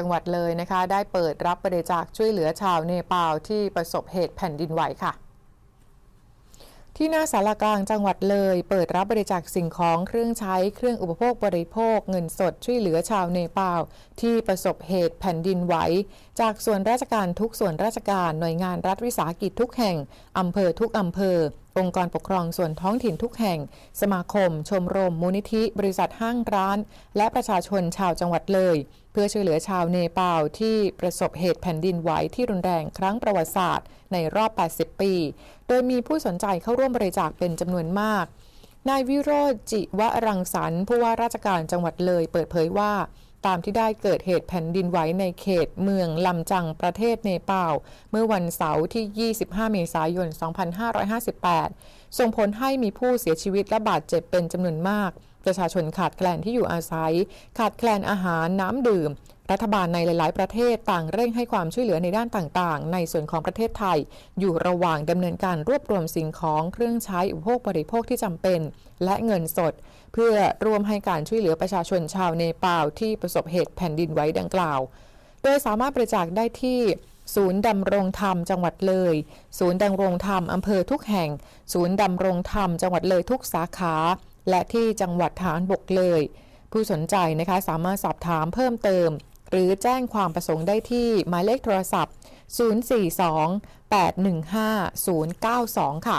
จังหวัดเลยนะคะ ได้เปิดรับบริจาคช่วยเหลือชาวเนปาลที่ประสบเหตุแผ่นดินไหวค่ะ ที่หน้าสารกลางจังหวัดเลย เปิดรับบริจาคสิ่งของเครื่องใช้เครื่องอุปโภคบริโภค เงินสดช่วยเหลือชาวเนปาลที่ประสบเหตุแผ่นดินไหว จากส่วนราชการทุกส่วนราชการหน่วยงานรัฐวิสาหกิจทุกแห่งอำเภอทุกอำเภอ องค์กรปกครองส่วนท้องถิ่นทุกแห่ง สมาคม ชมรม มูลนิธิ บริษัทห้างร้าน และประชาชนชาวจังหวัดเลย เพื่อช่วยเหลือชาวเนปาลที่ประสบเหตุแผ่นดินไหวที่รุนแรงครั้งประวัติศาสตร์ ในรอบ 80 ปี โดยมีผู้สนใจเข้าร่วมบริจาคเป็นจำนวนมากนายวิโรจน์จิวรังสรรค์ผู้ว่าราชการจังหวัดเลยเปิดเผยว่า ตามที่ได้เกิดเหตุแผ่นดินไหวในเขตเมืองลำจังประเทศเนปาลเมื่อวันเสาร์ที่ 25 เมษายน 2558 ส่งผลให้มีผู้เสียชีวิตและบาดเจ็บเป็นจำนวนมาก ประชาชนขาดแคลนที่อยู่อาศัย ขาดแคลนอาหารน้ำดื่ม รัฐบาลในหลาย ๆ ประเทศต่างเร่งให้ความช่วยเหลือในด้านต่าง ๆ ในส่วนของประเทศไทย อยู่ระหว่างดำเนินการรวบรวมสิ่งของเครื่องใช้อุปโภคบริโภคที่จำเป็น และเงินสด เพื่อร่วมให้การช่วยเหลือประชาชนชาวเนปาลที่ประสบเหตุแผ่นดินไหวดังกล่าว โดยสามารถบริจาคได้ที่ศูนย์ดำรงธรรมจังหวัดเลย ศูนย์ดำรงธรรมอำเภอทุกแห่ง ศูนย์ดำรงธรรมจังหวัดเลยทุกสาขา และที่จังหวัดฐานบกเลย ผู้สนใจนะคะสามารถสอบถามเพิ่มเติม หรือแจ้งความประสงค์ได้ที่หมายเลขโทรศัพท์ 042 815 092 ค่ะ